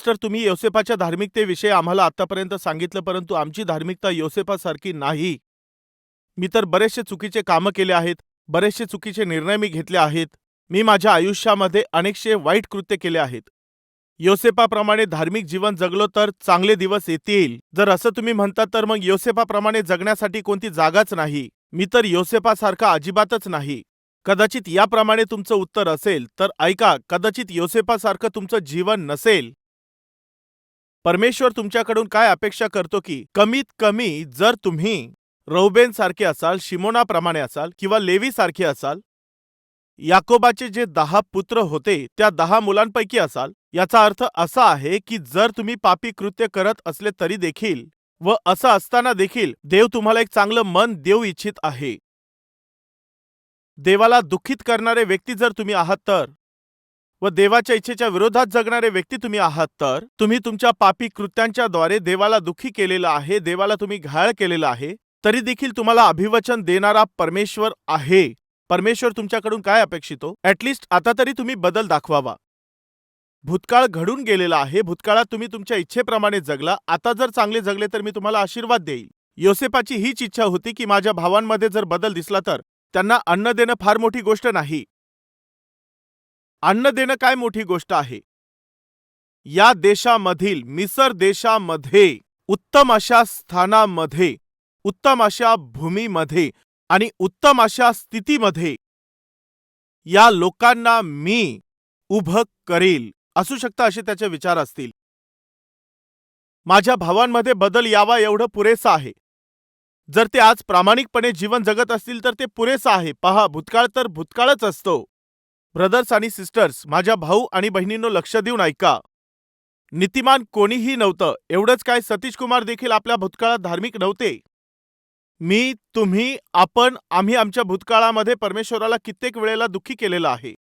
Pastor तुम्ही योसेपाच्या धार्मिकतेविषयी आम्हाला आतापर्यंत सांगितलं परंतु आमची धार्मिकता योसेपासारखी नाही. मी तर बरेचसे चुकीचे कामं केले आहेत बरेचसे चुकीचे निर्णय मी घेतले आहेत. मी माझ्या आयुष्यामध्ये अनेकशे वाईट कृत्य केले आहेत. योसेपाप्रमाणे धार्मिक जीवन जगलो तर चांगले दिवस येतील. जर असं तुम्ही म्हणता तर मग योसेपाप्रमाणे जगण्यासाठी कोणती जागाच नाही. मी तर योसेपासारखा अजिबातच नाही. कदाचित याप्रमाणे तुमचं उत्तर असेल तर ऐका कदाचित योसेपासारखं तुमचं जीवन नसेल. परमेश्वर तुमच्याकडून काय अपेक्षा करतो की कमीत कमी जर तुम्ही रौबेन सारखे असाल शिमोनाप्रमाणे असाल किंवा लेवी सारखे असाल याकोबाचे जे दहा पुत्र होते त्या दहा मुलांपैकी असाल याचा अर्थ असा आहे की जर तुम्ही पापी कृत्य करत असले तरी देखील व असं असताना देखील देव तुम्हाला एक चांगलं मन देऊ इच्छित आहे. देवाला दुःखित करणारे व्यक्ती जर तुम्ही आहात तर व देवाच्या इच्छेच्या विरोधात जगणारे व्यक्ती तुम्ही आहात तर? तुम्ही तुमच्या पापी कृत्यांच्याद्वारे देवाला दुःखी केलेलं आहे देवाला तुम्ही घायल केलेलं आहे तरी देखील तुम्हाला अभिवचन देणारा परमेश्वर आहे. परमेश्वर तुमच्याकडून काय अपेक्षितो? ऍटलिस्ट आता तरी तुम्ही बदल दाखवावा. भूतकाळ घडून गेलेला आहे भूतकाळात तुम्ही तुमच्या इच्छेप्रमाणे जगला आता जर चांगले जगले तर मी तुम्हाला आशीर्वाद देईल योसेपाची हीच इच्छा होती की माझ्या भावांमध्ये जर बदल दिसला तर त्यांना अन्न देणं फार मोठी गोष्ट नाही. अन्न देणं काय मोठी गोष्ट आहे? या देशामधील मिसर देशामध्ये उत्तम अशा स्थानामध्ये उत्तम अशा भूमीमध्ये आणि उत्तम अशा स्थितीमध्ये या लोकांना मी उभं करील. असू शकतं असे त्याचे विचार असतील. माझ्या भावांमध्ये बदल यावा एवढं पुरेसं आहे. जर ते आज प्रामाणिकपणे जीवन जगत असतील तर ते पुरेसं आहे. पहा भूतकाळ तर भूतकाळच असतो. ब्रदर्स आणि सिस्टर्स माझ्या भाऊ आणि बहिणींनो लक्ष देऊन ऐका. नीतिमान कोणीही नव्हतं. एवढंच काय सतीश कुमार देखील आपल्या भूतकाळात धार्मिक नव्हते. मी तुम्ही आपण आम्ही आमच्या भूतकाळामध्ये परमेश्वराला कित्येक वेळेला दुःखी केलेलं आहे.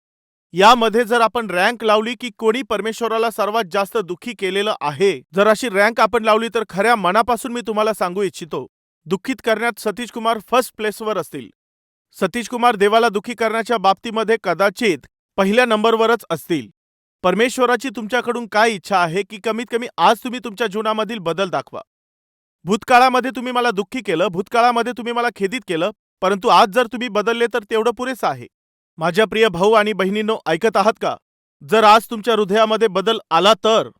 यामध्ये जर आपण रँक लावली की कोणी परमेश्वराला सर्वात जास्त दुःखी केलेलं आहे. जर अशी रँक आपण लावली तर खऱ्या मनापासून मी तुम्हाला सांगू इच्छितो. दुःखित करण्यात सतीश कुमार फर्स्ट प्लेसवर असतील. सतीश कुमार देवाला दुःखी करण्याच्या बाबतीमध्ये कदाचित पहिल्या नंबरवरच असतील. परमेश्वराची तुमच्याकडून काय इच्छा आहे की कमीत कमी आज तुम्ही तुमच्या जीवनामधील बदल दाखवा. भूतकाळामध्ये तुम्ही मला दुःखी केलं भूतकाळामध्ये तुम्ही मला खेदित केलं परंतु आज जर तुम्ही बदलले तर तेवढं पुरेसं आहे. माझ्या प्रिय भाऊ आणि बहिणींनो ऐकत आहात का? जर आज तुमच्या हृदयामध्ये बदल आला तर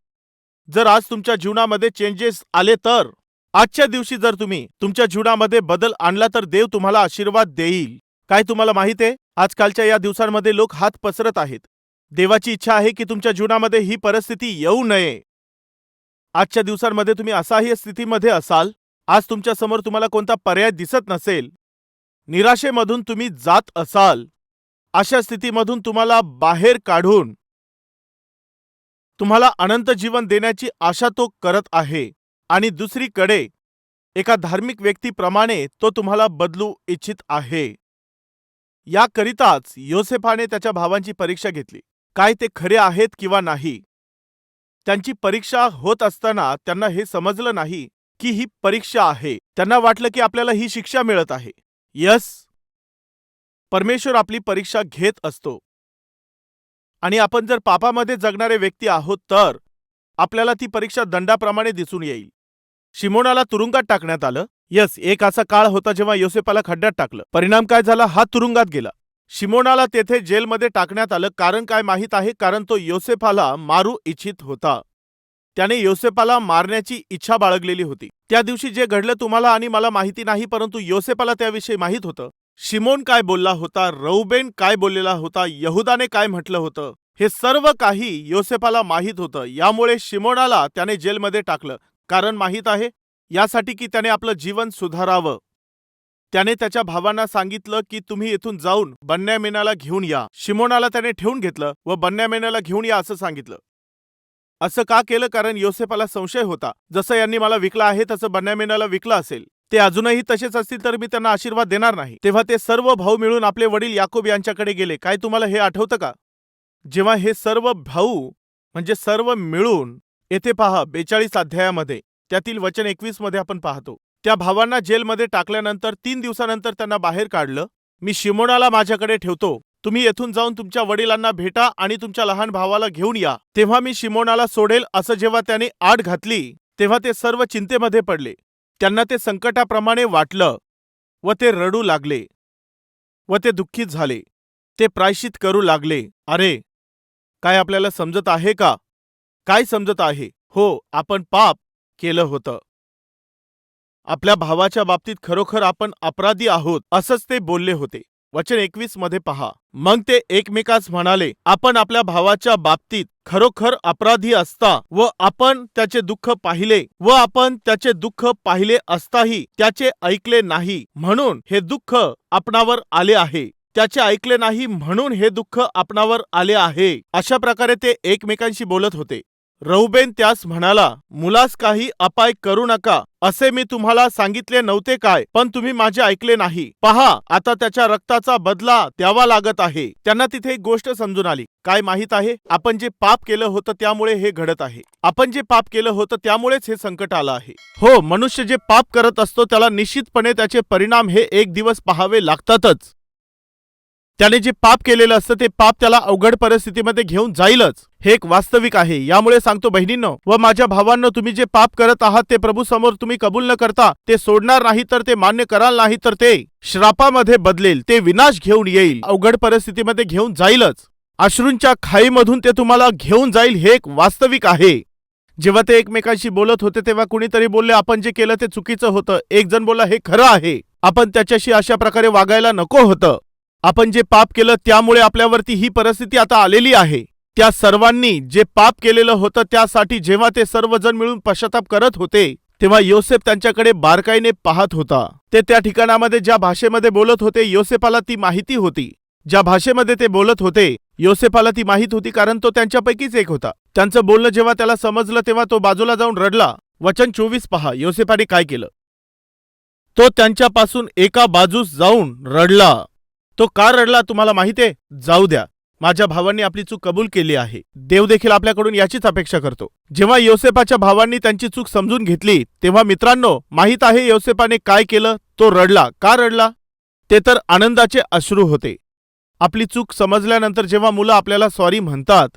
जर आज तुमच्या जीवनामध्ये चेंजेस आले तर आजच्या दिवशी जर तुम्ही तुमच्या जीवनामध्ये बदल आणला तर देव तुम्हाला आशीर्वाद देईल. काय तुम्हाला माहीत आहे? आजकालच्या या दिवसांमध्ये लोक हात पसरत आहेत. देवाची इच्छा आहे की तुमच्या जीवनामध्ये ही परिस्थिती येऊ नये. आजच्या दिवसांमध्ये तुम्ही असाही स्थितीमध्ये असाल. आज तुमच्यासमोर तुम्हाला कोणता पर्याय दिसत नसेल. निराशेमधून तुम्ही जात असाल. अशा स्थितीमधून तुम्हाला बाहेर काढून तुम्हाला अनंत जीवन देण्याची आशा तो करत आहे. आणि दुसरीकडे एका धार्मिक व्यक्तीप्रमाणे तो तुम्हाला बदलू इच्छित आहे. याकरिताच योसेफाने त्याच्या भावांची परीक्षा घेतली. काय ते खरे आहेत किंवा नाही? त्यांची परीक्षा होत असताना त्यांना हे समजलं नाही की ही परीक्षा आहे. त्यांना वाटलं की आपल्याला ही शिक्षा मिळत आहे. यस. परमेश्वर आपली परीक्षा घेत असतो. आणि आपण जर पापामध्ये जगणारे व्यक्ती आहोत तर आपल्याला ती परीक्षा दंडाप्रमाणे दिसून येईल. शिमोनाला तुरुंगात टाकण्यात आलं? यस एक असा काळ होता जेव्हा योसेपाला खड्ड्यात टाकलं. परिणाम काय झाला? हा तुरुंगात गेला. शिमोनाला तेथे जेलमध्ये टाकण्यात आलं. कारण काय माहीत आहे? कारण तो योसेफाला मारू इच्छित होता. त्याने योसेपाला मारण्याची इच्छा बाळगलेली होती. त्या दिवशी जे घडलं तुम्हाला आणि मला माहिती नाही परंतु योसेपाला त्याविषयी माहीत होतं. शिमोन काय बोलला होता? रौबेन काय बोललेला होता? यहुदाने काय म्हटलं होतं? हे सर्व काही योसेफाला माहीत होतं. यामुळे शिमोनाला त्याने जेलमध्ये टाकलं. कारण माहीत आहे यासाठी की त्याने आपलं जीवन सुधारावं. त्याने त्याच्या भावांना सांगितलं की तुम्ही इथून जाऊन बन्यामेनाला घेऊन या. शिमोनाला त्याने ठेवून घेतलं व बन्यामेनाला घेऊन या असं सांगितलं. असं का केलं? कारण योसेफाला संशय होता. जसं यांनी मला विकलं आहे तसं बन्यामेनाला विकलं असेल. ते अजूनही तसेच असतील तर मी त्यांना आशीर्वाद देणार नाही. तेव्हा ते सर्व भाऊ मिळून आपले वडील याकोब यांच्याकडे गेले. काय तुम्हाला हे आठवतं का? जेव्हा हे सर्व भाऊ म्हणजे सर्व मिळून येथे पहा बेचाळीस अध्यायामध्ये त्यातील वचन एकवीसमध्ये आपण पाहतो. त्या भावांना जेलमध्ये टाकल्यानंतर तीन दिवसानंतर त्यांना बाहेर काढलं मी शिमोनाला माझ्याकडे ठेवतो. तुम्ही येथून जाऊन तुमच्या वडिलांना भेटा आणि तुमच्या लहान भावाला घेऊन या. तेव्हा मी शिमोनाला सोडेल असं जेव्हा त्याने आड घातली तेव्हा ते सर्व चिंतेमध्ये पडले. त्यांना ते संकटाप्रमाणे वाटलं व ते रडू लागले व ते दुःखीत झाले. ते प्रायश्चित करू लागले. अरे काय आपल्याला समजत आहे का? काय समजत आहे? हो आपण पाप केलं होतं. आपल्या भावाच्या बाबतीत खरोखर आपण अपराधी आहोत असंच ते बोलले होते. वचन एकवीसमध्ये पहा. मग ते एकमेकास म्हणाले आपण आपल्या भावाच्या बाबतीत खरोखर अपराधी असता व आपण त्याचे दुःख पाहिले व आपण त्याचे दुःख पाहिले असताही त्याचे ऐकले नाही म्हणून हे दुःख आपणावर आले आहे. त्याचे ऐकले नाही म्हणून हे दुःख आपणावर आले आहे. अशा प्रकारे ते एकमेकांशी बोलत होते. रहुबेन त्यास म्हणाला मुलास काही अपाय करू नका असे मी तुम्हाला सांगितले नव्हते काय पण तुम्ही माझे ऐकले नाही. पहा आता त्याच्या रक्ताचा बदला द्यावा लागत आहे. त्यांना तिथे एक गोष्ट समजून आली. काय माहीत आहे? आपण जे पाप केलं होतं त्यामुळे हे घडत आहे. आपण जे पाप केलं होतं त्यामुळेच हे संकट आलं आहे. हो मनुष्य जे पाप करत असतो त्याला निश्चितपणे त्याचे परिणाम हे एक दिवस पाहावे लागतातच. त्याने जे पाप केलेलं असतं ते पाप त्याला अवघड परिस्थितीमध्ये घेऊन जाईलच. हे एक वास्तविक आहे. यामुळे सांगतो बहिणींनो व माझ्या भावांनो तुम्ही जे पाप करत आहात ते प्रभू समोर तुम्ही कबूल न करता ते सोडणार नाही तर ते मान्य कराल नाही तर ते श्रापामध्ये बदलेल. ते विनाश घेऊन येईल. अवघड परिस्थितीमध्ये घेऊन जाईलच. अश्रूंच्या खाईमधून ते तुम्हाला घेऊन जाईल हे एक वास्तविक आहे. जेव्हा ते एकमेकांशी बोलत होते तेव्हा कुणीतरी बोलले आपण जे केलं ते चुकीचं होतं. एक जण बोला हे खरं आहे. आपण त्याच्याशी अशा प्रकारे वागायला नको होतं. आपण जे पाप केलं त्यामुळे आपल्यावरती ही परिस्थिती आता आलेली आहे. त्या सर्वांनी जे पाप केलेलं होतं त्यासाठी जेव्हा ते सर्वजण मिळून पश्चाताप करत होते तेव्हा योसेफ त्यांच्याकडे बारकाईने पाहत होता. ते त्या ठिकाणामध्ये ज्या भाषेमध्ये बोलत होते योसेफाला ती माहिती होती. ज्या भाषेमध्ये ते बोलत होते योसेफाला ती माहीत होती कारण तो त्यांच्यापैकीच एक होता. त्यांचं बोलणं जेव्हा त्याला समजलं तेव्हा तो बाजूला जाऊन रडला. वचन चोवीस पहा योसेफाने काय केलं? तो त्यांच्यापासून एका बाजूस जाऊन रडला. तो का रडला तुम्हाला माहिती आहे? जाऊ द्या. माझ्या भावांनी आपली चूक कबूल केली आहे. देव देखील आपल्याकडून याचीच अपेक्षा करतो. जेव्हा योसेपाच्या भावांनी त्यांची चूक समजून घेतली तेव्हा मित्रांनो माहीत आहे योसेपाने काय केलं? तो रडला. का रडला? ते तर आनंदाचे अश्रू होते. आपली चूक समजल्यानंतर जेव्हा मुलं आपल्याला सॉरी म्हणतात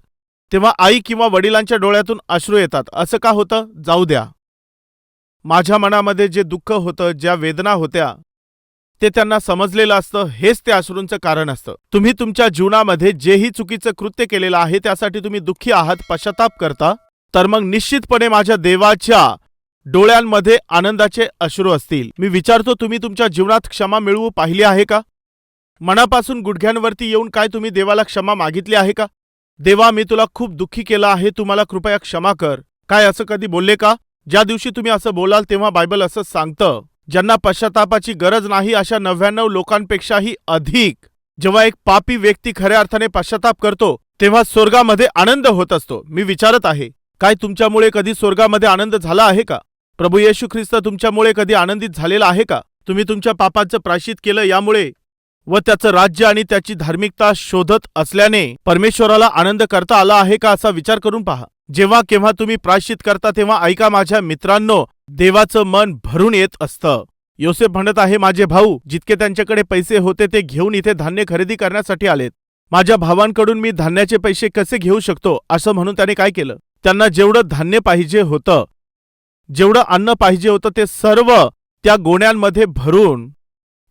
तेव्हा आई किंवा वडिलांच्या डोळ्यातून अश्रू येतात. असं का होतं? जाऊ द्या. माझ्या मनामध्ये जे दुःख होतं ज्या वेदना होत्या ते त्यांना समजलेलं असतं हेच त्या अश्रूंचं कारण असतं. तुम्ही तुमच्या जीवनामध्ये जेही चुकीचं कृत्य केलेलं आहे त्यासाठी तुम्ही दुःखी आहात पश्चाताप करता तर मग निश्चितपणे माझ्या देवाच्या डोळ्यांमध्ये आनंदाचे अश्रू असतील. मी विचारतो तुम्ही तुमच्या जीवनात क्षमा मिळवू पाहिली आहे का? मनापासून गुडघ्यांवरती येऊन काय तुम्ही देवाला क्षमा मागितली आहे का? देवा मी तुला खूप दुःखी केलं आहे तू मला कृपया क्षमा कर. काय असं कधी बोलले का? ज्या दिवशी तुम्ही असं बोलाल तेव्हा बायबल असं सांगतं ज्यांना पश्चातापाची गरज नाही अशा नव्याण्णव लोकांपेक्षाही अधिक. जेव्हा एक पापी व्यक्ती खऱ्या अर्थाने पश्चाताप करतो तेव्हा स्वर्गामध्ये आनंद होत असतो. मी विचारत आहे काय तुमच्यामुळे कधी स्वर्गामध्ये आनंद झाला आहे का? प्रभू येशू ख्रिस्त तुमच्यामुळे कधी आनंदित झालेला आहे का? तुम्ही तुमच्या पापाचं प्राशित केलं यामुळे व त्याचं राज्य आणि त्याची धार्मिकता शोधत असल्याने परमेश्वराला आनंद करता आला आहे का असा विचार करून पहा. जेव्हा केव्हा तुम्ही प्रायश्चित करता तेव्हा ऐका माझ्या मित्रांनो देवाचं मन भरून येत असतं. योसेफ म्हणत आहे माझे भाऊ जितके त्यांच्याकडे पैसे होते ते घेऊन इथे धान्य खरेदी करण्यासाठी आलेत. माझ्या भावांकडून मी धान्याचे पैसे कसे घेऊ शकतो? असं म्हणून त्याने काय केलं? त्यांना जेवढं धान्य पाहिजे होतं जेवढं अन्न पाहिजे होतं ते सर्व त्या गोण्यांमध्ये भरून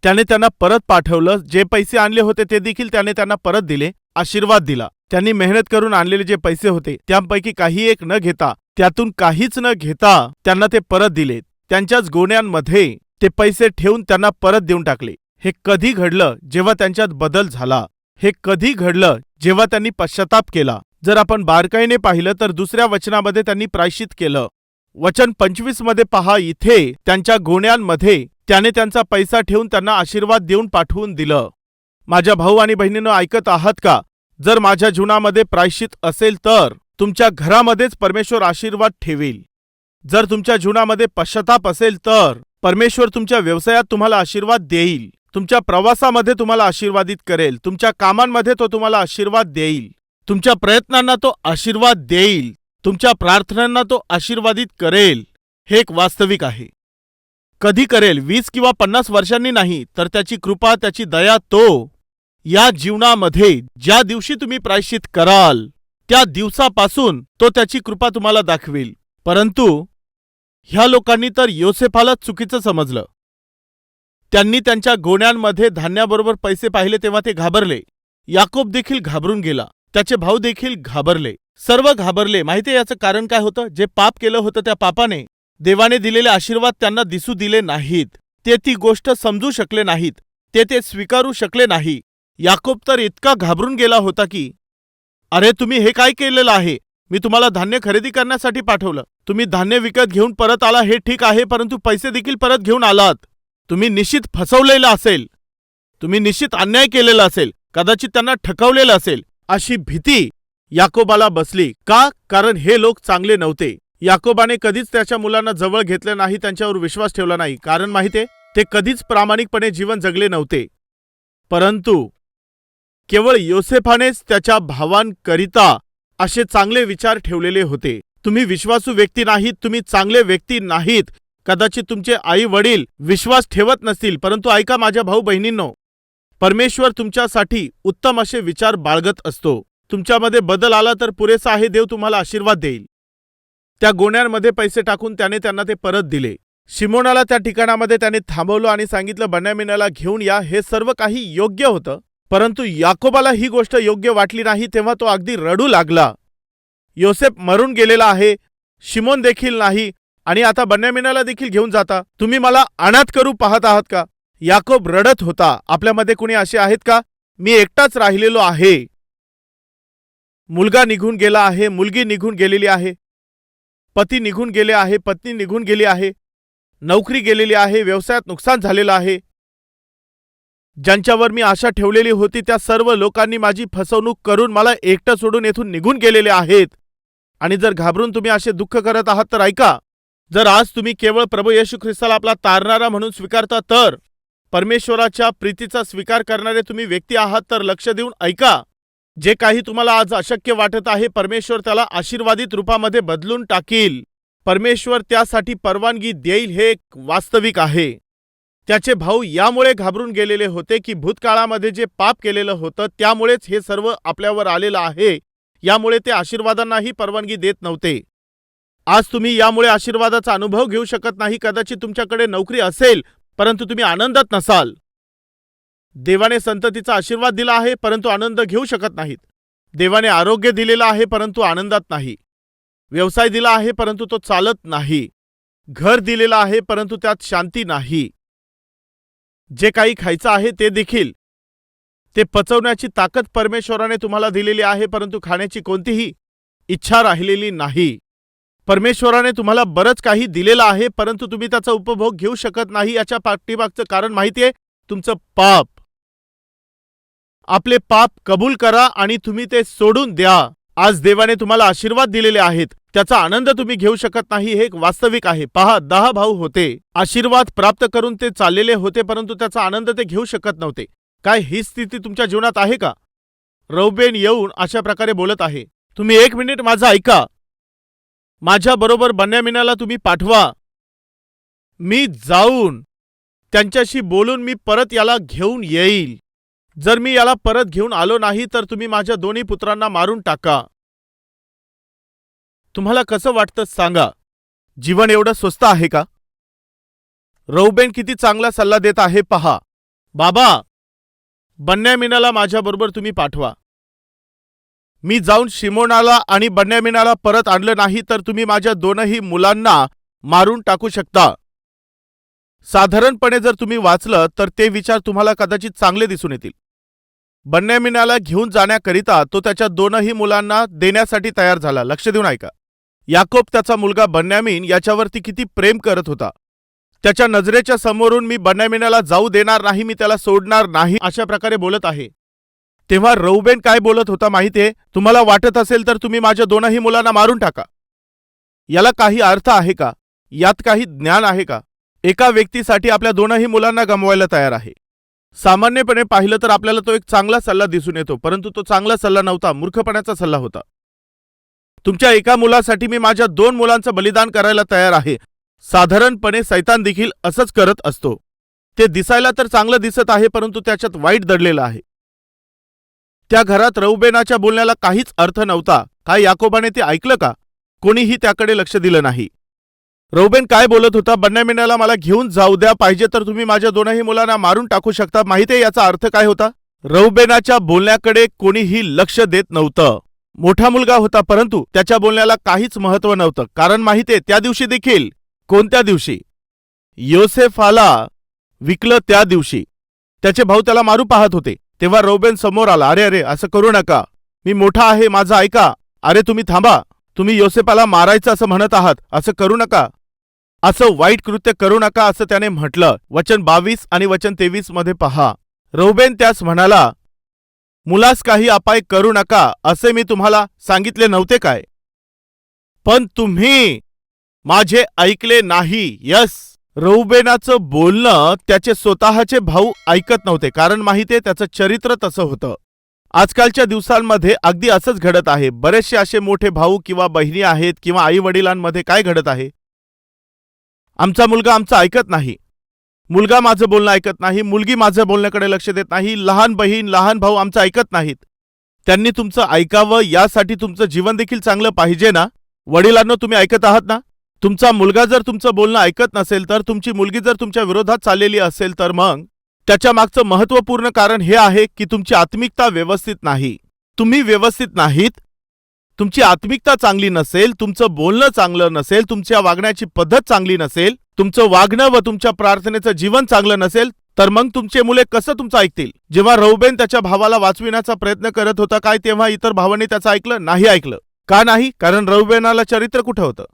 त्याने त्यांना परत पाठवलं. जे पैसे आणले होते ते देखील त्याने त्यांना परत दिले आशीर्वाद दिला. त्यांनी मेहनत करून आणलेले जे पैसे होते त्यापैकी काही एक न घेता त्यातून काहीच न घेता त्यांना ते परत दिले. त्यांच्याच गोण्यांमध्ये ते पैसे ठेवून त्यांना परत देऊन टाकले. हे कधी घडलं जेव्हा त्यांच्यात बदल झाला? हे कधी घडलं जेव्हा त्यांनी पश्चाताप केला? जर आपण बारकाईने पाहिलं तर दुसऱ्या वचनामध्ये त्यांनी प्रायश्चित केलं. वचन पंचवीसमध्ये पहा इथे त्यांच्या गोण्यांमध्ये त्याने त्यांचा पैसा ठेवून त्यांना आशीर्वाद देऊन पाठवून दिलं. माझ्या भाऊ आणि बहिणीनं ऐकत आहात का? जर माझ्या जीवनामध्ये प्रायश्चित असेल तर तुमच्या घरामध्येच परमेश्वर आशीर्वाद ठेवील. जर तुमच्या जीवनामध्ये पश्चाताप असेल तर परमेश्वर तुमच्या व्यवसायात तुम्हाला आशीर्वाद देईल. तुमच्या प्रवासामध्ये तुम्हाला आशीर्वादित करेल. तुमच्या कामांमध्ये तो तुम्हाला आशीर्वाद देईल. तुमच्या प्रयत्नांना तो आशीर्वाद देईल. तुमच्या प्रार्थनांना तो आशीर्वादित करेल. हे एक वास्तविक आहे. कधी करेल? वीस किंवा पन्नास वर्षांनी नाही तर त्याची कृपा त्याची दया तो या जीवनामध्ये ज्या दिवशी तुम्ही प्रायश्चित कराल त्या दिवसापासून तो त्याची कृपा तुम्हाला दाखवेल. परंतु ह्या लोकांनी तर योसेफाला चुकीचं समजलं. त्यांनी त्यांच्या गोण्यांमध्ये धान्याबरोबर पैसे पाहिले तेव्हा ते घाबरले. याकोब देखील घाबरून गेला. त्याचे भाऊ देखील घाबरले. सर्व घाबरले. माहितीये याचं कारण काय होतं? जे पाप केलं होतं त्या पापाने देवाने दिलेले आशीर्वाद त्यांना दिसू दिले नाहीत. ते ती गोष्ट समजू शकले नाहीत. ते ते स्वीकारू शकले नाही. याकोब तर इतका घाबरून गेला होता की अरे तुम्ही हे काय केलेलं आहे? मी तुम्हाला धान्य खरेदी करण्यासाठी पाठवलं. तुम्ही धान्य विकत घेऊन परत आला हे ठीक आहे परंतु पैसे देखील परत घेऊन आलात. तुम्ही निश्चित फसवलेलं असेल. तुम्ही निश्चित अन्याय केलेला असेल. कदाचित त्यांना ठकवलेलं असेल. अशी भीती याकोबाला बसली. का? कारण हे लोक चांगले नव्हते. याकोबाने कधीच त्याच्या मुलांना जवळ घेतलं नाही त्यांच्यावर विश्वास ठेवला नाही. कारण माहिती ते कधीच प्रामाणिकपणे जीवन जगले नव्हते. परंतु केवळ योसेफानेच त्याच्या भावांकरिता असे चांगले विचार ठेवलेले होते. तुम्ही विश्वासू व्यक्ती नाहीत तुम्ही चांगले व्यक्ती नाहीत. कदाचित तुमचे आई वडील विश्वास ठेवत नसतील परंतु ऐका माझ्या भाऊ बहिणींनो परमेश्वर तुमच्यासाठी उत्तम असे विचार बाळगत असतो. तुमच्यामध्ये बदल आला तर पुरेसा आहे देव तुम्हाला आशीर्वाद देईल. त्या गोण्यांमध्ये पैसे टाकून त्याने त्यांना ते परत दिले. शिमोनाला त्या ठिकाणामध्ये त्याने थांबवलं आणि सांगितलं बन्यामिनाला घेऊन या हे सर्व काही योग्य होतं. परंतु याकोबाला ही गोष्ट योग्य वाटली नाही तेव्हा तो अगदी रडू लागला. योसेफ मरून गेलेला आहे शिमोन देखील नाही आणि आता बन्यामिनाला देखील घेऊन जाता. तुम्ही मला अनाथ करू पाहत आहात का? याकोब रडत होता. आपल्यामध्ये कुणी असे आहेत का? मी एकटाच राहिलेलो आहे. मुलगा निघून गेला आहे मुलगी निघून गेलेली आहे पती निघून गेले आहे पत्नी निघून गेली आहे नोकरी गेलेली आहे व्यवसायात नुकसान झालेलं आहे. ज्यांच्यावर मी आशा ठेवलेली होती त्या सर्व लोकांनी माझी फसवणूक करून मला एकटं सोडून येथून निघून गेलेले आहेत. आणि जर घाबरून तुम्ही असे दुःख करत आहात तर ऐका जर आज तुम्ही केवळ प्रभू येशू ख्रिस्ताला आपला तारणारा म्हणून स्वीकारता तर परमेश्वराच्या प्रीतीचा स्वीकार करणारे तुम्ही व्यक्ती आहात तर लक्ष देऊन ऐका जे काही तुम्हाला आज अशक्य वाटत आहे परमेश्वर त्याला आशीर्वादित रूपामध्ये बदलून टाकील. परमेश्वर त्यासाठी परवानगी देईल हे एक वास्तविक आहे. त्याचे भाऊ यामुळे घाबरून गेलेले होते की भूतकाळामध्ये जे पाप केलेलं होतं त्यामुळेच हे सर्व आपल्यावर आलेलं आहे. यामुळे ते आशीर्वादांनाही परवानगी देत नव्हते. आज तुम्ही यामुळे आशीर्वादाचा अनुभव घेऊ शकत नाही कदाचित तुमच्याकडे नोकरी असेल परंतु तुम्ही आनंदात नसाल. देवाने संततीचा आशीर्वाद दिला आहे परंतु आनंद घेऊ शकत नाहीत. देवाने आरोग्य दिलेलं आहे परंतु आनंदात नाही. व्यवसाय दिला आहे परंतु तो चालत नाही. घर दिलेलं आहे परंतु त्यात शांती नाही. जे काही खायचं आहे ते देखील. ते पचवण्याची ताकद परमेश्वराने तुम्हाला दिलेली आहे परंतु खाण्याची कोणतीही इच्छा राहिलेली नाही. परमेश्वराने तुम्हाला बरंच काही दिलेलं आहे परंतु तुम्ही त्याचा उपभोग घेऊ शकत नाही याच्या पाठीमागचं कारण माहितीये तुमचं पाप. आपले पाप कबूल करा आणि तुम्ही ते सोडून द्या. आज देवाने तुम्हाला आशीर्वाद दिलेले आहेत. त्याचा आनंद तुम्ही घेऊ शकत नाही हे एक वास्तविक आहे. पहा दहा भाऊ होते. आशीर्वाद प्राप्त करून ते चाललेले होते परंतु त्याचा आनंद ते घेऊ शकत नव्हते. काय ही स्थिती तुमच्या जीवनात आहे का? रौबेन येऊन अशा प्रकारे बोलत आहे. तुम्ही एक मिनिट माझं ऐका. माझ्याबरोबर बन्यामिनाला तुम्ही पाठवा. मी जाऊन त्यांच्याशी बोलून मी परत याला घेऊन येईल. जर मी याला परत घेऊन आलो नाही तर तुम्ही माझ्या दोन्ही पुत्रांना मारून टाका. तुम्हाला कसं वाटतं सांगा. जीवन एवढं स्वस्त आहे का? रौबेन किती चांगला सल्ला देत आहे पहा. बाबा बन्यामिनाला माझ्याबरोबर तुम्ही पाठवा. मी जाऊन शिमोनाला आणि बन्यामिनाला परत आणलं नाही तर तुम्ही माझ्या दोनही मुलांना मारून टाकू शकता. साधारणपणे जर तुम्ही वाचलं तर ते विचार तुम्हाला कदाचित चांगले दिसून येतील. बन्यामिनाला घेऊन जाण्याकरिता तो त्याच्या दोनही मुलांना देण्यासाठी तयार झाला. लक्ष देऊन ऐका. याकोब त्याचा मुलगा बन्यामीन याच्यावरती किती प्रेम करत होता. त्याच्या नजरेच्या समोरून मी बन्यामिनाला जाऊ देणार नाही मी त्याला सोडणार नाही अशा प्रकारे बोलत आहे. तेव्हा रौबेन काय बोलत होता माहितीये? तुम्हाला वाटत असेल तर तुम्ही माझ्या दोनही मुलांना मारून टाका. याला काही अर्थ आहे का? यात काही ज्ञान आहे का? एका व्यक्तीसाठी आपल्या दोनही मुलांना गमवायला तयार आहे. सामान्यपणे पाहिलं तर आपल्याला तो एक चांगला सल्ला दिसून येतो परंतु तो चांगला सल्ला नव्हता मूर्खपणाचा सल्ला होता. तुमच्या एका मुलासाठी मी माझ्या दोन मुलांचं बलिदान करायला तयार आहे. साधारणपणे सैतान देखील असंच करत असतो. ते दिसायला तर चांगलं दिसत आहे परंतु त्याच्यात वाईट दडलेलं आहे. त्या घरात रौबेनाच्या बोलण्याला काहीच अर्थ नव्हता. काय याकोबाने ते ऐकलं का? कोणीही त्याकडे लक्ष दिलं नाही. रौबेन काय बोलत होता? बन्यामिनाला मला घेऊन जाऊ द्या पाहिजे तर तुम्ही माझ्या दोनही मुलांना मारून टाकू शकता. माहितीये याचा अर्थ काय होता? रौबेनाच्या बोलण्याकडे कोणीही लक्ष देत नव्हतं. मोठा मुलगा होता परंतु त्याच्या बोलण्याला काहीच महत्त्व नव्हतं. कारण माहितीये त्या दिवशी देखील कोणत्या दिवशी? योसेफाला विकलं त्या दिवशी. त्याचे भाऊ त्याला मारू पाहत होते. तेव्हा रौबेन समोर आला अरे अरे असं करू नका. मी मोठा आहे माझं ऐका. अरे तुम्ही थांबा. तुम्ही योसेफाला मारायचं असं म्हणत आहात. असं करू नका. असं वाईट कृत्य करू नका असं त्याने म्हटलं. वचन बावीस आणि वचन तेवीसमध्ये पहा. रौबेन त्यास म्हणाला मुलास काही अपाय करू नका असे मी तुम्हाला सांगितले नव्हते काय? पण तुम्ही माझे ऐकले नाही. यस. रौबेनाचं बोलणं त्याचे स्वतःचे भाऊ ऐकत नव्हते कारण माहितीये त्याचं चरित्र तसं होतं. आजकालच्या दिवसांमध्ये अगदी असंच घडत आहे. बरेचसे असे मोठे भाऊ किंवा बहिणी आहेत किंवा आई वडिलांमध्ये काय घडत आहे? आमचा मुलगा आमचं ऐकत नाही. मुलगा माझं बोलणं ऐकत नाही मुलगी माझं बोलण्याकडे लक्ष देत नाही लहान बहीण लहान भाऊ आमचं ऐकत नाहीत. त्यांनी तुमचं ऐकावं यासाठी तुमचं जीवन देखील चांगलं पाहिजे ना? वडिलांना तुम्ही ऐकत आहात ना? तुमचा मुलगा जर तुमचं बोलणं ऐकत नसेल तर तुमची मुलगी जर तुमच्या विरोधात चाललेली असेल तर मग? त्याच्या मागचं महत्त्वपूर्ण कारण हे आहे की तुमची आत्मिकता व्यवस्थित नाही. तुम्ही व्यवस्थित नाहीत तुमची आत्मिकता चांगली नसेल तुमचं बोलणं चांगलं नसेल तुमच्या वागण्याची पद्धत चांगली नसेल तुमचं वागणं व तुमच्या प्रार्थनेचं जीवन चांगलं नसेल तर मग तुमचे मुले कसं तुमचं ऐकतील? जेव्हा रौबेन त्याच्या भावाला वाचविण्याचा प्रयत्न करत होता काय तेव्हा इतर भावांनी त्याचं ऐकलं नाही ऐकलं. का नाही? कारण रौबेनाला चरित्र कुठं होतं?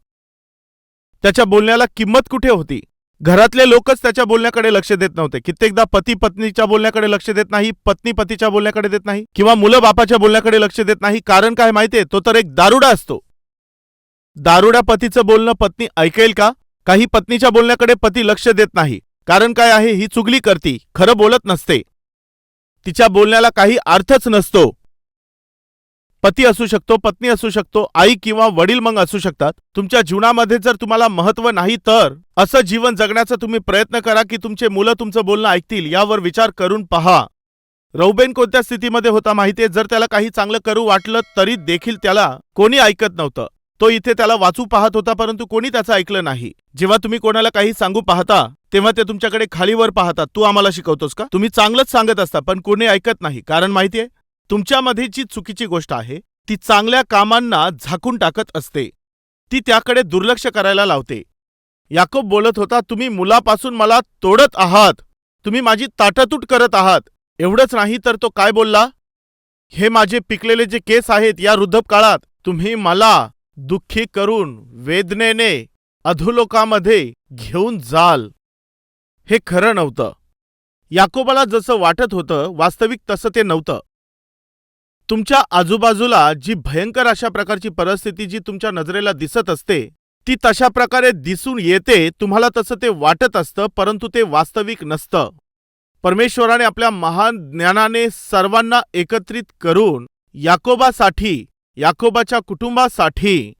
त्याच्या बोलण्याला किंमत कुठे होती? घरातले लोकच त्याच्या बोलण्याकडे लक्ष देत नव्हते. कित्येकदा पती पत्नीच्या बोलण्याकडे लक्ष देत नाही पत्नी पतीच्या बोलण्याकडे देत नाही किंवा मुलं बापाच्या बोलण्याकडे लक्ष देत नाही. कारण काय माहितीये? तो तर एक दारुडा असतो. दारुड्या पतीचं बोलणं पत्नी ऐकेल का? काही पत्नीच्या बोलण्याकडे पती लक्ष देत नाही. कारण काय आहे? ही चुगली करती. खरं बोलत नसते. तिच्या बोलण्याला काही अर्थच नसतो. पती असू शकतो पत्नी असू शकतो आई किंवा वडील मग असू शकतात. तुमच्या जीवनामध्ये जर तुम्हाला महत्त्व नाही तर असं जीवन जगण्याचा तुम्ही प्रयत्न करा की तुमचे मुलं तुमचं बोलणं ऐकतील यावर विचार करून पहा. रौबेन कोणत्या स्थितीमध्ये होता माहितीये जर त्याला काही चांगलं करू वाटलं तरी देखील त्याला कोणी ऐकत नव्हतं. तो इथे त्याला वाचू पाहत होता परंतु कोणी त्याचं ऐकलं नाही. जेव्हा तुम्ही कोणाला काही सांगू पाहता तेव्हा ते तुमच्याकडे खालीवर पाहतात. तू आम्हाला शिकवतोस का? तुम्ही चांगलंच सांगत असता पण कोणी ऐकत नाही. कारण माहितीये तुमच्यामध्ये जी चुकीची गोष्ट आहे. ती चांगल्या कामांना झाकून टाकत असते. ती त्याकडे दुर्लक्ष करायला लावते. याकोब बोलत होता तुम्ही मुलापासून मला तोडत आहात. तुम्ही माझी ताटातूट करत आहात. एवढंच नाही तर तो काय बोलला? हे माझे पिकलेले जे केस आहेत या वृद्धप काळात तुम्ही मला दुःखी करून वेदनेने अधोलोकामध्ये घेऊन जाल. हे खरं नव्हतं. याकोबाला जसं वाटत होतं वास्तविक तसं ते नव्हतं. तुमच्या आजूबाजूला जी भयंकर अशा प्रकारची परिस्थिती जी तुमच्या नजरेला दिसत असते ती तशा प्रकारे दिसून येते तुम्हाला तसं ते वाटत असतं परंतु ते वास्तविक नसतं. परमेश्वराने आपल्या महान ज्ञानाने सर्वांना एकत्रित करून याकोबासाठी याकोबाच्या कुटुंबासाठी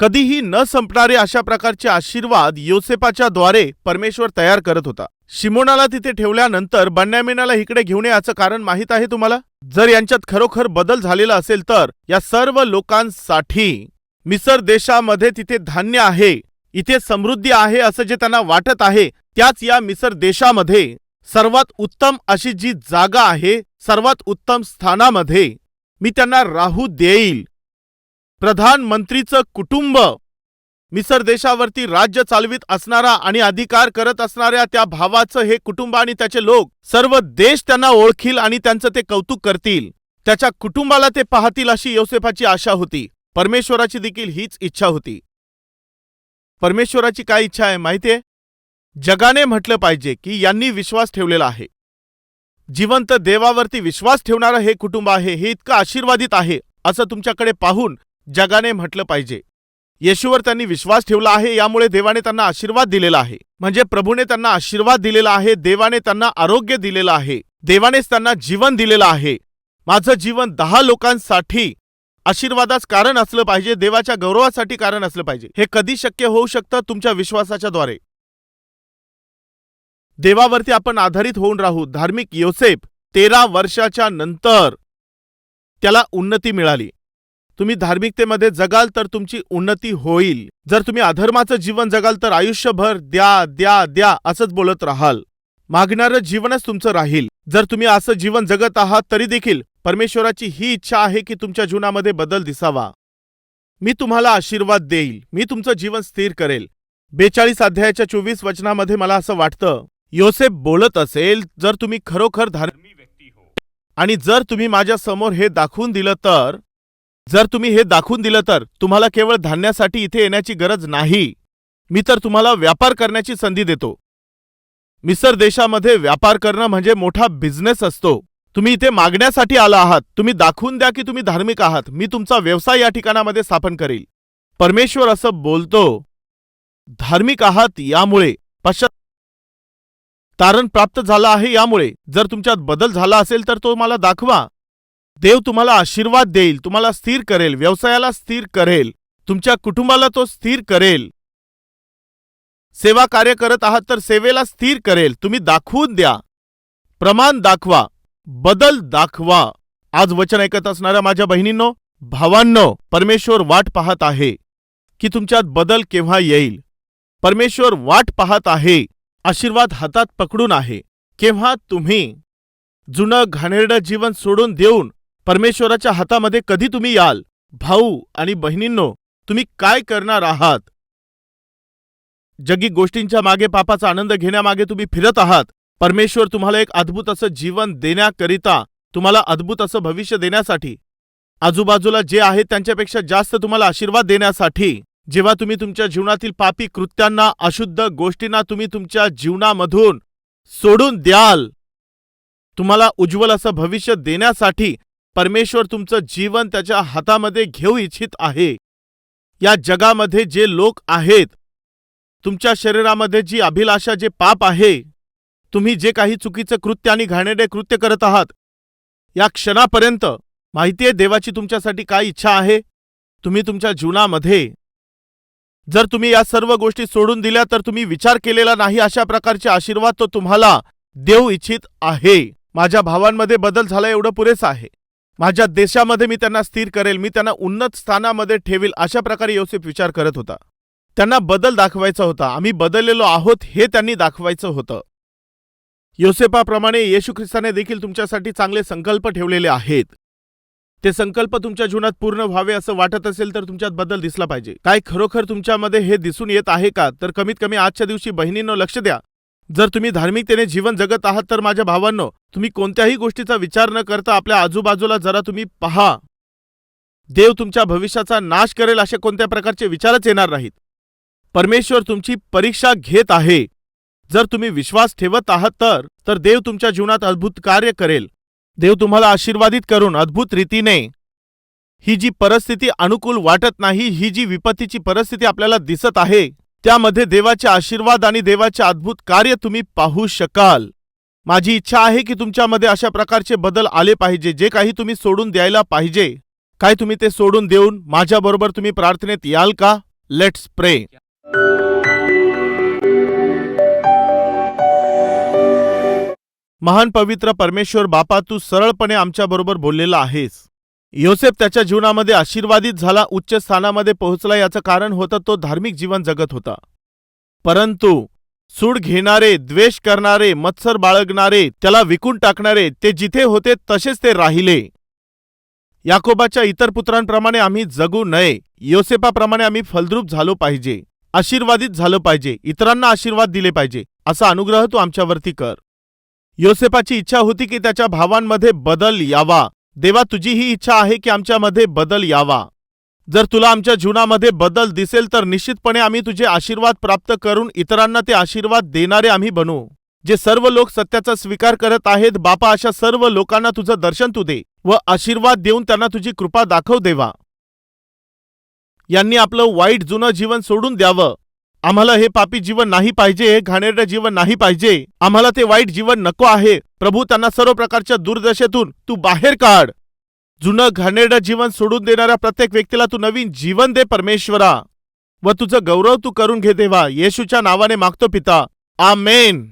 कधीही न संपणारे अशा प्रकारचे आशीर्वाद योसेपाच्या द्वारे परमेश्वर तयार करत होता. शिमोनाला तिथे ठेवल्यानंतर बन्यामिनाला इकडे घेऊन याचं कारण माहीत आहे तुम्हाला? जर यांच्यात खरोखर बदल झालेला असेल तर या सर्व लोकांसाठी मिसर देशामध्ये तिथे धान्य आहे इथे समृद्धी आहे असं जे त्यांना वाटत आहे त्याच या मिसर देशामध्ये सर्वात उत्तम अशी जी जागा आहे सर्वात उत्तम स्थानामध्ये मी त्यांना राहू देईल. प्रधानमंत्रीचं कुटुंब मिसर देशावरती राज्य चालवित असणारा आणि अधिकार करत असणाऱ्या त्या भावाचं हे कुटुंब आणि त्याचे लोक सर्व देश त्यांना ओळखील आणि त्यांचं ते कौतुक करतील. त्याच्या कुटुंबाला ते पाहतील अशी योसेफाची आशा होती. परमेश्वराची देखील हीच इच्छा होती. परमेश्वराची काय इच्छा आहे माहितीये? जगाने म्हटलं पाहिजे की यांनी विश्वास ठेवलेला आहे. जिवंत देवावरती विश्वास ठेवणारं हे कुटुंब आहे हे इतकं आशीर्वादित आहे असं तुमच्याकडे पाहून जगाने म्हटलं पाहिजे. येशूवर त्यांनी विश्वास ठेवला आहे यामुळे देवाने त्यांना आशीर्वाद दिलेला आहे. म्हणजे प्रभूने त्यांना आशीर्वाद दिलेला आहे देवाने त्यांना आरोग्य दिलेलं आहे देवानेच त्यांना जीवन दिलेलं आहे. माझं जीवन दहा लोकांसाठी आशीर्वादास कारण असलं पाहिजे देवाच्या गौरवासाठी कारण असलं पाहिजे. हे कधी शक्य होऊ शकतं? तुमच्या विश्वासाच्या द्वारे. देवावरती आपण आधारित होऊन राहू. धार्मिक योसेफ तेरा वर्षाच्या नंतर त्याला उन्नती मिळाली. तुम्ही धार्मिकतेमध्ये जगाल तर तुमची उन्नती होईल. जर तुम्ही अधर्माचं जीवन जगाल तर आयुष्यभर द्या द्या द्या असंच बोलत राहाल. मागणारं जीवनच तुमचं राहील. जर तुम्ही असं जीवन जगत आहात तरी देखील परमेश्वराची ही इच्छा आहे की तुमच्या जीवनामध्ये बदल दिसावा. मी तुम्हाला आशीर्वाद देईल. मी तुमचं जीवन स्थिर करेल. बेचाळीस अध्यायाच्या चोवीस वचनामध्ये मला असं वाटतं योसेफ बोलत असेल जर तुम्ही खरोखर धार्मिक व्यक्ती हो. आणि जर तुम्ही माझ्यासमोर हे दाखवून दिलं तर जर तुम्ही हे दाखवून दिलं तर तुम्हाला केवळ धान्यासाठी इथे येण्याची गरज नाही. मी तर तुम्हाला व्यापार करण्याची संधी देतो. मिसर देशामध्ये व्यापार करणं म्हणजे मोठा बिझनेस असतो. तुम्ही इथे मागण्यासाठी आला आहात. तुम्ही दाखवून द्या की तुम्ही धार्मिक आहात. मी तुमचा व्यवसाय या ठिकाणामध्ये स्थापन करेल. परमेश्वर असं बोलतो. धार्मिक आहात यामुळे पश्चात तारण प्राप्त झालं आहे यामुळे. जर तुमच्यात बदल झाला असेल तर तो मला दाखवा. देव तुम्हाला आशीर्वाद देईल तुम्हाला स्थिर करेल व्यवसायाला स्थिर करेल तुमच्या कुटुंबाला तो स्थिर करेल. सेवा कार्य करत आहात तर सेवेला स्थिर करेल तुम्ही दाखवून द्या. प्रमाण दाखवा बदल दाखवा. आज वचन ऐकत असणाऱ्या माझ्या बहिणींनो भावांनो परमेश्वर वाट पाहत आहे की तुमच्यात बदल केव्हा येईल? परमेश्वर वाट पाहत आहे आशीर्वाद हातात पकडून आहे. केव्हा तुम्ही जुनं घाणेरडं जीवन सोडून देऊन परमेश्वराच्या हातामध्ये कधी तुम्ही याल? भाऊ आणि बहिणींनो तुम्ही काय करणार आहात? जगी गोष्टींच्या मागे पापाचा आनंद घेण्यामागे तुम्ही फिरत आहात. परमेश्वर तुम्हाला एक अद्भुत असं जीवन देण्याकरिता तुम्हाला अद्भुत असं भविष्य देण्यासाठी आजूबाजूला जे आहे त्यांच्यापेक्षा जास्त तुम्हाला आशीर्वाद देण्यासाठी जेव्हा तुम्ही तुमच्या जीवनातील पापी कृत्यांना अशुद्ध गोष्टींना तुम्ही तुमच्या जीवनामधून सोडून द्याल तुम्हाला उज्ज्वल असं भविष्य देण्यासाठी परमेश्वर तुमचं जीवन त्याच्या हातामध्ये घेऊ इच्छित आहे. या जगामध्ये जे लोक आहेत तुमच्या शरीरामध्ये जी अभिलाषा जे पाप आहे तुम्ही जे काही चुकीचं कृत्य आणि घाणेरडे कृत्य करत आहात या क्षणापर्यंत माहितीये देवाची तुमच्यासाठी काय इच्छा आहे? तुम्ही तुमच्या जीवनामध्ये जर तुम्ही या सर्व गोष्टी सोडून दिल्या तर तुम्ही विचार केलेला नाही अशा प्रकारचे आशीर्वाद तो तुम्हाला देऊ इच्छित आहे. माझ्या भावांमध्ये बदल झाला एवढं पुरेसं आहे. माझ्या देशामध्ये मी त्यांना स्थिर करेल मी त्यांना उन्नत स्थानामध्ये ठेवील अशा प्रकारे योसेफ विचार करत होता. त्यांना बदल दाखवायचा होता. आम्ही बदललेलो आहोत हे त्यांनी दाखवायचं होतं. योसेपाप्रमाणे येशू ख्रिस्ताने देखील तुमच्यासाठी चांगले संकल्प ठेवलेले आहेत. ते संकल्प तुमच्या जीवनात पूर्ण व्हावे असं वाटत असेल तर तुमच्यात बदल दिसला पाहिजे. काय खरोखर तुमच्यामध्ये हे दिसून येत आहे का? तर कमीत कमी आजच्या दिवशी बहिणींनो लक्ष द्या. जर तुम्ही धार्मिकतेने जीवन जगत आहात तर माझ्या भावांनो तुम्ही कोणत्याही गोष्टीचा विचार न करता आपल्या आजूबाजूला जरा तुम्ही पहा. देव तुमच्या भविष्याचा नाश करेल अशा कोणत्या प्रकारचे विचारच येणार नाहीत. परमेश्वर तुमची परीक्षा घेत आहे. जर तुम्ही विश्वास ठेवत आहात तर तर देव तुमच्या जीवनात अद्भुत कार्य करेल. देव तुम्हाला आशीर्वादित करून अद्भुत रीतीने. ही जी परिस्थिती अनुकूल वाटत नाही ही जी विपत्तीची परिस्थिती आपल्याला दिसत आहे त्यामध्ये देवाचे आशीर्वाद आणि देवाचे अद्भुत कार्य तुम्ही पाहू शकाल. माझी इच्छा आहे की तुमच्यामध्ये अशा प्रकारचे बदल आले पाहिजे जे काही तुम्ही सोडून द्यायला पाहिजे. काय तुम्ही ते सोडून देऊन माझ्याबरोबर तुम्ही प्रार्थनेत याल का? लेट्स प्रे महान पवित्र परमेश्वर बापा तू सरळपणे आमच्याबरोबर बोललेला आहेस. योसेफ त्याच्या जीवनामध्ये आशीर्वादित झाला उच्च स्थानामध्ये पोहोचला याचं कारण होतं तो धार्मिक जीवन जगत होता. परंतु सूड घेणारे द्वेष करणारे मत्सर बाळगणारे त्याला विकून टाकणारे ते जिथे होते तसेच ते राहिले. याकोबाच्या इतर पुत्रांप्रमाणे आम्ही जगू नये योसेपाप्रमाणे आम्ही फलद्रूप झालो पाहिजे आशीर्वादित झालं पाहिजे इतरांना आशीर्वाद दिले पाहिजे असा अनुग्रह तू आमच्यावरती कर. योसेफाची इच्छा होती की त्याच्या भावांमध्ये बदल यावा. देवा तुझी ही इच्छा आहे की आमच्यामध्ये बदल यावा. जर तुला आमच्या जीवनामध्ये बदल दिसेल तर निश्चितपणे आम्ही तुझे आशीर्वाद प्राप्त करून इतरांना ते आशीर्वाद देणारे आम्ही बनू. जे सर्व लोक सत्याचा स्वीकार करत आहेत बापा अशा सर्व लोकांना तुझं दर्शन तू दे व आशीर्वाद देऊन त्यांना तुझी कृपा दाखव देवा. यांनी आपलं वाईट जुनं जीवन सोडून द्यावं. आम्हाला हे पापी जीवन नाही पाहिजे हे घाणेरडं जीवन नाही पाहिजे. आम्हाला ते वाईट जीवन नको आहे. प्रभू त्यांना सर्व प्रकारच्या दुर्दशेतून तू बाहेर काढ. जुनं घाणेरडं जीवन सोडून देणाऱ्या प्रत्येक व्यक्तीला तू नवीन जीवन दे परमेश्वरा. व तुझं गौरव तू करून घे देवा. येशूच्या नावाने मागतो पिता. आमेन.